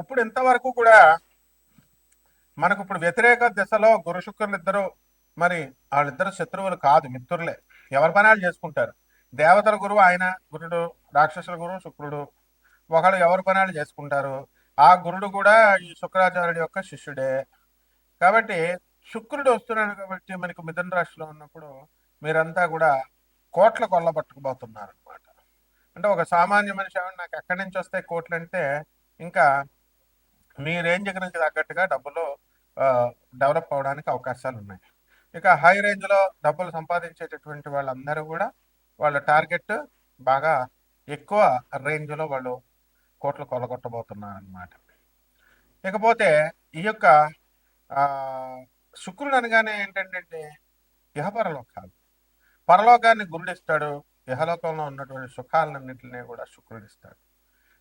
ఇప్పుడు ఇంతవరకు కూడా మనకు ఇప్పుడు వ్యతిరేక దిశలో గురు శుక్రులు ఇద్దరు మరి వాళ్ళిద్దరు శత్రువులు కాదు మిత్రులే. ఎవరి పనాలు చేసుకుంటారు? దేవతల గురువు ఆయన గురుడు రాక్షసుల గురువు శుక్రుడు. ఒకడు ఎవరి పనాలు చేసుకుంటారు? ఆ గురుడు కూడా ఈ శుక్రాచార్యుడి యొక్క శిష్యుడే. కాబట్టి శుక్రుడు వస్తున్నాడు కాబట్టి మనకు మిథున రాశిలో ఉన్నప్పుడు మీరంతా కూడా కోట్ల కొల్లబట్టుకుపోతున్నారు అనమాట అంటే ఒక సామాన్య మనిషి ఏమన్నా నాకు ఎక్కడి నుంచి వస్తాయి కోట్లు అంటే ఇంకా మీ రేంజ్ నుంచి తగ్గట్టుగా డబ్బులు డెవలప్ అవడానికి అవకాశాలు ఉన్నాయి. ఇక హై రేంజ్లో డబ్బులు సంపాదించేటటువంటి వాళ్ళందరూ కూడా వాళ్ళ టార్గెట్ బాగా ఎక్కువ రేంజ్లో వాళ్ళు కోట్లు కొల్లగొట్టబోతున్నారు అనమాట ఇకపోతే ఈ యొక్క శుక్రుడు అనగానే ఏంటంటే ఇహపరలోకాలు. పరలోకాన్ని గురుడిస్తాడు ఇహలోకంలో ఉన్నటువంటి సుఖాలన్నింటినీ కూడా శుక్రుడిస్తాడు.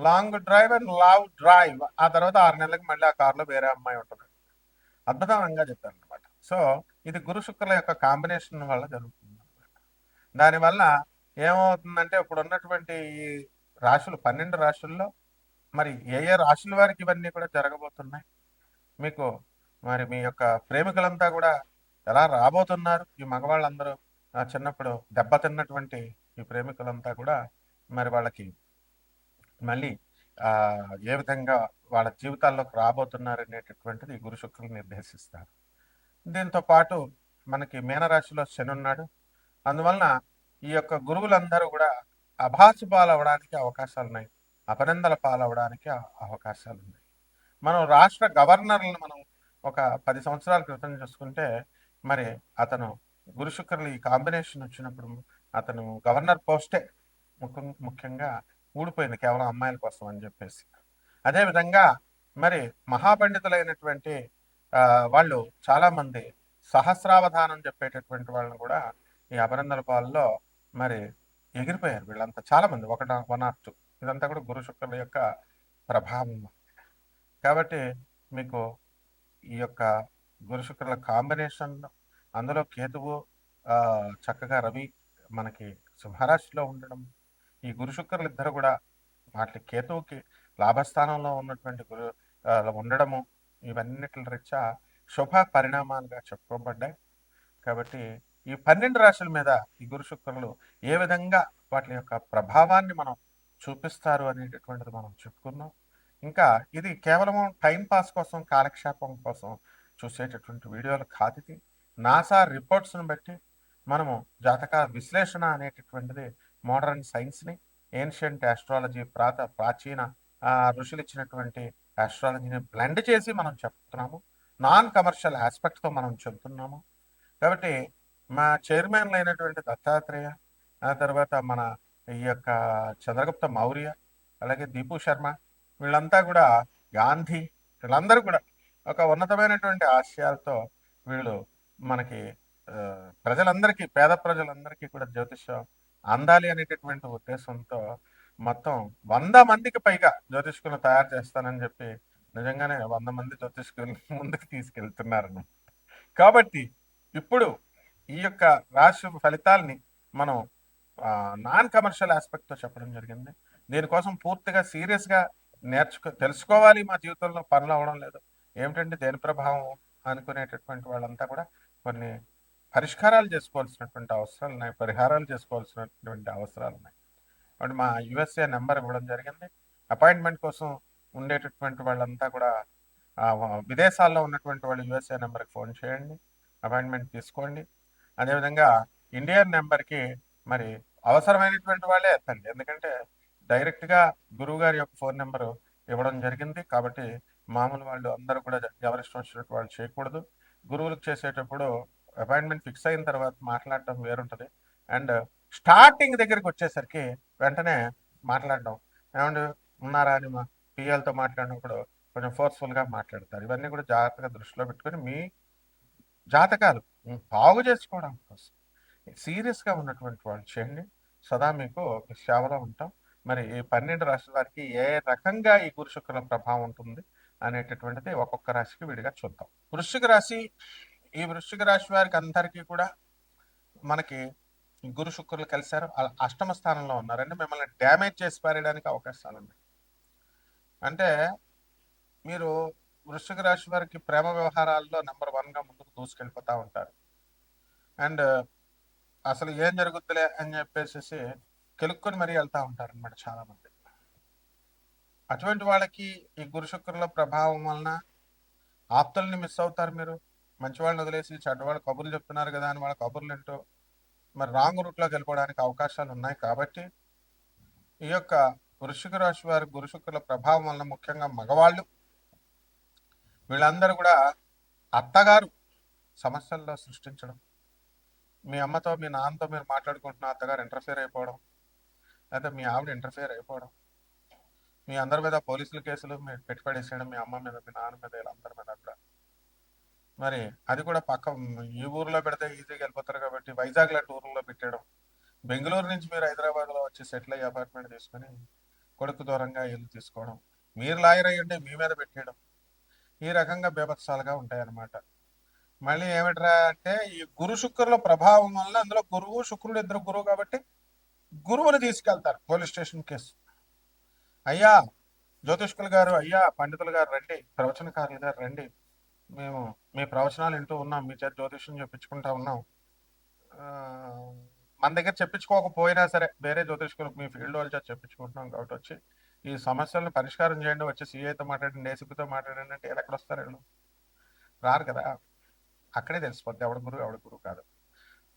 long drive and love drive. ఆ తర్వాత ఆరు నెలలకు మళ్ళీ ఆ కార్లో వేరే అమ్మాయి ఉంటుంది. అద్భుతంగా చెప్తాను అనమాట సో ఇది గురు శుక్రుల యొక్క కాంబినేషన్ వల్ల జరుగుతుంది అనమాట దానివల్ల ఏమవుతుందంటే ఇప్పుడు ఉన్నటువంటి ఈ రాశులు పన్నెండు రాశుల్లో మరి ఏ ఏ రాశుల వారికి ఇవన్నీ కూడా జరగబోతున్నాయి? మీకు మరి మీ యొక్క ప్రేమికులంతా కూడా ఎలా రాబోతున్నారు? ఈ మగవాళ్ళందరూ ఆ, చిన్నప్పుడు దెబ్బతిన్నటువంటి ఈ ప్రేమికులంతా కూడా మరి వాళ్ళకి మళ్ళీ ఆ ఏ విధంగా వాళ్ళ జీవితాల్లోకి రాబోతున్నారు అనేటటువంటిది గురు శుక్రులు నిర్దేశిస్తారు. దీంతో పాటు మనకి మీనరాశిలో శని ఉన్నాడు. అందువలన ఈ యొక్క గురువులందరూ కూడా అభాసు పాలవడానికి అవకాశాలు ఉన్నాయి అపనందల పాలవడానికి అవకాశాలు ఉన్నాయి మనం రాష్ట్ర గవర్నర్లను మనం ఒక పది సంవత్సరాల క్రితం చూసుకుంటే మరి అతను గురు శుక్రులు ఈ కాంబినేషన్ వచ్చినప్పుడు అతను గవర్నర్ పోస్టే ముఖ్యం- ముఖ్యంగా ఊడిపోయింది కేవలం అమ్మాయిల కోసం అని చెప్పేసి. అదేవిధంగా మరి మహాపండితులైనటువంటి వాళ్ళు చాలామంది సహస్రావధానం చెప్పేటటువంటి వాళ్ళని కూడా ఈ అభినందన పాలలో మరి ఎగిరిపోయారు వీళ్ళంతా చాలామంది. ఒకట ఒక వన్ ఆఫ్ టూ. ఇదంతా కూడా గురు శుక్రుల యొక్క ప్రభావం కాబట్టి మీకు ఈ యొక్క గురు శుక్రుల కాంబినేషన్ అందులో కేతువు చక్కగా రవి మనకి సింహరాశిలో ఉండడం ఈ గురు శుక్రులు ఇద్దరు కూడా వాటి కేతువుకి లాభస్థానంలో ఉన్నటువంటి గురు ఉండడము ఇవన్నిటి రీత్యా శుభ పరిణామాలుగా చెప్పుకోబడ్డాయి. కాబట్టి ఈ పన్నెండు రాశుల మీద ఈ గురు శుక్రులు ఏ విధంగా వాటి యొక్క ప్రభావాన్ని మనం చూపిస్తారు అనేటటువంటిది మనం చెప్పుకున్నాం. ఇంకా ఇది కేవలం టైం పాస్ కోసం కాలక్షేపం కోసం చూసేటటువంటి వీడియోలు కాదు ఇది. నాసా రిపోర్ట్స్ని బట్టి మనము జాతక విశ్లేషణ అనేటటువంటిది మోడర్న్ సైన్స్ని ఏన్షియంట్ ఆస్ట్రాలజీ ప్రాత ప్రాచీన ఋషులు ఇచ్చినటువంటి ఆస్ట్రాలజీని బ్లెండ్ చేసి మనం చెప్తున్నాము. నాన్ కమర్షియల్ ఆస్పెక్ట్తో మనం చెబుతున్నాము కాబట్టి మా చైర్మన్ అయినటువంటి దత్తాత్రేయ ఆ తర్వాత మన ఈ యొక్క చంద్రగుప్త మౌర్య అలాగే దీపు శర్మ వీళ్ళంతా కూడా గాంధీ వీళ్ళందరూ కూడా ఒక ఉన్నతమైనటువంటి ఆశయాలతో వీళ్ళు మనకి ప్రజలందరికీ పేద ప్రజలందరికీ కూడా జ్యోతిష్యం అందాలి అనేటటువంటి ఉద్దేశంతో మొత్తం వంద మందికి పైగా జ్యోతిష్కులు తయారు చేస్తానని చెప్పి నిజంగానే వంద మంది జ్యోతిష్కులు ముందుకు తీసుకెళ్తున్నారు కాబట్టి ఇప్పుడు ఈ యొక్క రాశి ఫలితాల్ని మనం నాన్ కమర్షియల్ ఆస్పెక్ట్తో చెప్పడం జరిగింది. దీనికోసం పూర్తిగా సీరియస్గా నేర్చుకో తెలుసుకోవాలి మా జీవితంలో పనులు అవ్వడం లేదు. ఏమిటంటే దేని ప్రభావం అనుకునేటటువంటి వాళ్ళంతా కూడా కొన్ని పరిష్కారాలు చేసుకోవాల్సినటువంటి అవసరాలు ఉన్నాయి పరిహారాలు చేసుకోవాల్సినటువంటి అవసరాలు ఉన్నాయి. కాబట్టి మా యుఎస్ఏ నెంబర్ ఇవ్వడం జరిగింది. అపాయింట్మెంట్ కోసం ఉండేటటువంటి వాళ్ళంతా కూడా విదేశాల్లో ఉన్నటువంటి వాళ్ళు యుఎస్ఏ నెంబర్కి ఫోన్ చేయండి అపాయింట్మెంట్ తీసుకోండి. అదేవిధంగా ఇండియన్ నెంబర్కి మరి అవసరమైనటువంటి వాళ్ళే ఎత్తండి. ఎందుకంటే డైరెక్ట్గా గురువు గారి యొక్క ఫోన్ నెంబరు ఇవ్వడం జరిగింది. కాబట్టి మామూలు వాళ్ళు అందరూ కూడా ఎవరిష్టం వచ్చినట్టు వాళ్ళు చేయకూడదు. గురువులకు చేసేటప్పుడు అపాయింట్మెంట్ ఫిక్స్ అయిన తర్వాత మాట్లాడటం వేరుంటుంది. అండ్ స్టార్టింగ్ దగ్గరికి వచ్చేసరికి వెంటనే మాట్లాడడం. ఏమంటే ఉన్నారా అని మా పిఎల్తో మాట్లాడినప్పుడు కొంచెం ఫోర్స్ఫుల్గా మాట్లాడతారు. ఇవన్నీ కూడా జాగ్రత్తగా దృష్టిలో పెట్టుకొని మీ జాతకాలు బాగు చేసుకోవడం కోసం. సీరియస్గా ఉన్నటువంటి వాళ్ళు చేయండి. సదా మీకు సేవలో ఉంటాం. మరి ఈ పన్నెండు రాష్ట్రాల వారికి ఏ రకంగా ఈ గురుశుక్రుల ప్రభావం ఉంటుంది అనేటటువంటిది ఒక్కొక్క రాశికి విడిగా చూద్దాం. వృశ్చిక రాశి ఈ వృశ్చిక రాశి వారికి అందరికీ కూడా మనకి గురు శుక్రులు కలిశారు. అష్టమ స్థానంలో ఉన్నారండి. మిమ్మల్ని డ్యామేజ్ చేసి పారేయడానికి అవకాశాలు ఉన్నాయి అంటే మీరు వృశ్చిక రాశి వారికి ప్రేమ వ్యవహారాల్లో నెంబర్ వన్గా ముందుకు దూసుకెళ్ళిపోతూ ఉంటారు. అండ్ అసలు ఏం జరుగుతులే అని చెప్పేసి కెలుక్కొని మరీ వెళ్తూ ఉంటారు అనమాట చాలామంది. అటువంటి వాళ్ళకి ఈ గురు శుక్రుల ప్రభావం వలన ఆప్తుల్ని మిస్ అవుతారు మీరు. మంచివాళ్ళని వదిలేసి చెడ్డవాళ్ళు కబుర్లు చెప్తున్నారు కదా అని వాళ్ళ కబుర్లు ఏంటో మరి రాంగ్ రూట్లోకి వెళ్ళిపోవడానికి అవకాశాలు ఉన్నాయి కాబట్టి ఈ యొక్క వృశ్చిక రాశి వారి గురుశుక్రుల ప్రభావం వలన ముఖ్యంగా మగవాళ్ళు వీళ్ళందరూ కూడా అత్తగారు సమస్యల్లో సృష్టించడం మీ అమ్మతో మీ నాన్నతో మీరు మాట్లాడుకుంటున్న అత్తగారు ఇంటర్ఫియర్ అయిపోవడం లేదా మీ ఆవిడ ఇంటర్ఫియర్ అయిపోవడం మీ అందరి మీద పోలీసుల కేసులు మీరు పెట్టుబడి మీ అమ్మ మీద మీ నాన్న మీద వీళ్ళందరి మీద కూడా మరి అది కూడా పక్క ఈ ఊర్లో పెడితే ఈజీగా వెళ్ళిపోతారు కాబట్టి వైజాగ్ లాంటి ఊర్లో పెట్టడం. బెంగళూరు నుంచి మీరు హైదరాబాద్లో వచ్చి సెటిల్ అయ్యి అపార్ట్మెంట్ తీసుకొని కొడుకు దూరంగా ఇల్లు తీసుకోవడం. మీరు లాయర్ అయ్యండి మీ మీద పెట్టేయడం. ఈ రకంగా బేభత్సాలుగా ఉంటాయన్నమాట. మళ్ళీ ఏమిట్రా అంటే ఈ గురు శుక్రుల ప్రభావం వల్ల అందులో గురువు శుక్రుడు ఇద్దరు గురువు కాబట్టి గురువుని తీసుకెళ్తారు పోలీస్ స్టేషన్ కేసు. అయ్యా జ్యోతిష్కులు గారు అయ్యా పండితులు గారు రండి ప్రవచనకారులు గారు రండి. మేము మీ ప్రవచనాలు వింటూ ఉన్నాం మీ చేత జ్యోతిష్యం చెప్పించుకుంటా ఉన్నాం. మన దగ్గర చెప్పించుకోకపోయినా సరే వేరే జ్యోతిష్కులకు మీ ఫీల్డ్ వాళ్ళ చేత చెప్పించుకుంటున్నాం కాబట్టి వచ్చి ఈ సమస్యలను పరిష్కారం చేయండి వచ్చి సీఐతో మాట్లాడండి ఏసీపీతో మాట్లాడండి అంటే ఎక్కడ వస్తారు వీళ్ళు? రారు కదా. అక్కడే తెలిసిపోద్ది ఎవడ గురువు ఎవడ గురువు కాదు.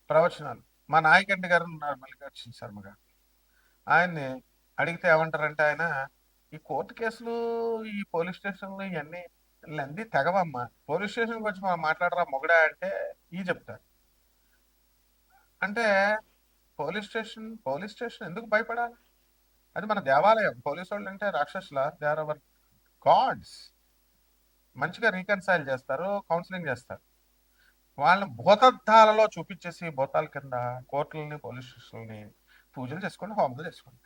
ప్రవచనాలు. మా నాయకండి గారు ఉన్నారు మల్లికార్జున శర్మ గారు. ఆయన్ని అడిగితే ఏమంటారంటే ఆయన ఈ కోర్టు కేసులు ఈ పోలీస్ స్టేషన్లు ఇవన్నీ లెంది తెగవమ్మా. పోలీస్ స్టేషన్కి వచ్చి మా మాట్లాడరా మొగడా అంటే ఈ చెప్తారు. అంటే పోలీస్ స్టేషన్ పోలీస్ స్టేషన్ ఎందుకు భయపడాలి? అది మన దేవాలయం. పోలీసు వాళ్ళు అంటే రాక్షసుల దే ఆర్ అవర్ గాడ్స్. మంచిగా రీకన్సైల్ చేస్తారు కౌన్సిలింగ్ చేస్తారు. వాళ్ళని భూతద్దాలలో చూపించేసి భూతాల కింద కోర్టులని పోలీస్ స్టేషన్లని పూజలు చేసుకోండి హోమాలు చేసుకోండి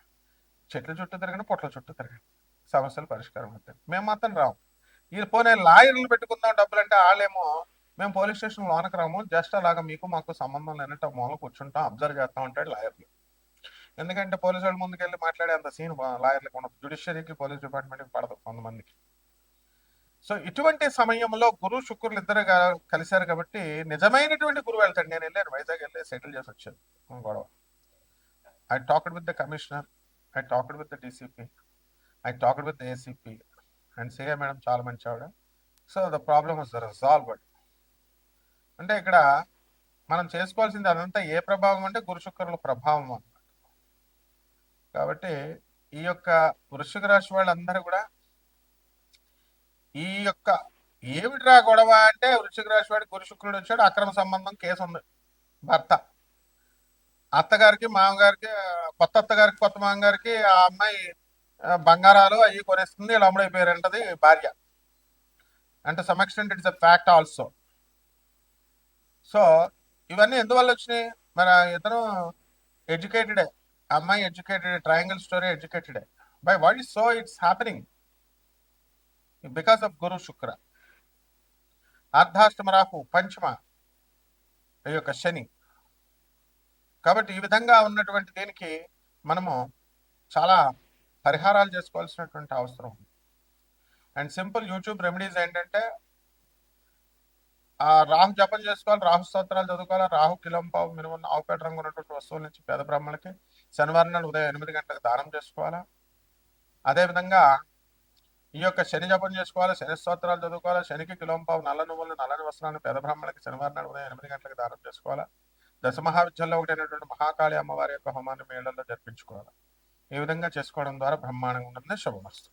చెట్ల చుట్టూ తిరగండి పొట్ల చుట్టూ తిరగండి. సమస్యలు పరిష్కారం అవుతాయి. మేము మాత్రం రాము. వీళ్ళు పోనీ లాయర్లు పెట్టుకుందాం డబ్బులు అంటే వాళ్ళేమో మేము పోలీస్ స్టేషన్ లోనకి రాము జస్ట్ అలాగా మీకు మాకు సంబంధం లేనట్టు మూల కూర్చుంటాం అబ్జర్వ్ చేస్తాం అంటాడు లాయర్లు. ఎందుకంటే పోలీసు వాళ్ళ ముందుకెళ్ళి మాట్లాడే అంత సీన్ లాయర్లకు ఉండదు జుడిషియరీకి పోలీస్ డిపార్ట్మెంట్కి పడదు కొంతమందికి. సో ఇటువంటి సమయంలో గురు శుక్రులు ఇద్దరు కలిశారు కాబట్టి నిజమైనటువంటి గురువు వెళ్తాడు. నేను వెళ్ళాను వైజాగ్ వెళ్ళి సెటిల్ చేసి వచ్చాను గొడవ. I talked with the commissioner I talked with the DCP I talked with ACP and CA madam చాలా మంచి ఆవిడ so the problem was resolved. అంటే ఇక్కడ మనం చేసుకోవాల్సింది అదంతా ఏ ప్రభావం అంటే గురుశుక్రుల ప్రభావం అన్నమాట. కాబట్టి ఈ యొక్క వృషిక రాశి వాళ్ళందరూ కూడా ఈ యొక్క ఏమిట్రా గొడవ అంటే వృషిక రాశి వాడు గురుశుక్రుడు వచ్చాడు అక్రమ సంబంధం కేసు ఉంది. భర్త. అత్తగారికి మామగారికి కొత్త అత్తగారికి కొత్త మామగారికి ఆ అమ్మాయి బంగారాలు అవి కొనేస్తుంది వీళ్ళు అమ్ముడైపోయారంటది భార్య. అంటే some extent it's a fact also. So ఇవన్నీ ఎందువల్ల వచ్చినాయి? మరి ఇతను ఎడ్యుకేటెడే అమ్మాయి educated triangle story ఎడ్యుకేటెడే. By what is so it's happening? Because of Guru Shukra. అర్ధాష్టమ రాహు పంచమ ఈ యొక్క శని. కాబట్టి ఈ విధంగా ఉన్నటువంటి దీనికి మనము చాలా పరిహారాలు చేసుకోవాల్సినటువంటి అవసరం ఉంది. అండ్ సింపుల్ యూట్యూబ్ రెమెడీస్ ఏంటంటే ఆ రాహు జపం చేసుకోవాలి రాహు స్తోత్రాలు చదువుకోవాలి రాహు కిలంపావు మినిమం ఆవుపేట రంగు ఉన్నటువంటి వస్తువుల నుంచి పేద బ్రాహ్మణులకి శనివారం నాడు ఉదయం ఎనిమిది గంటలకు దానం చేసుకోవాలా? అదేవిధంగా ఈ యొక్క శని జపం చేసుకోవాలి శని స్తోత్రాలు చదువుకోవాలి శనికి కిలోంపావు నల్ల నువ్వులు నల్లని వస్త్రాలను పేద బ్రాహ్మణులకి శనివారం నాడు ఉదయం ఎనిమిది గంటలకు దానం చేసుకోవాలా? దశ మహావిద్యల్లో ఒకటైనటువంటి మహాకాళి అమ్మవారి యొక్క హోమాన్ని మేళల్లో జరిపించుకోవాలి? ఈ విధంగా చేసుకోవడం ద్వారా బ్రహ్మాండంగా ఉంటుంది శుభమస్తు.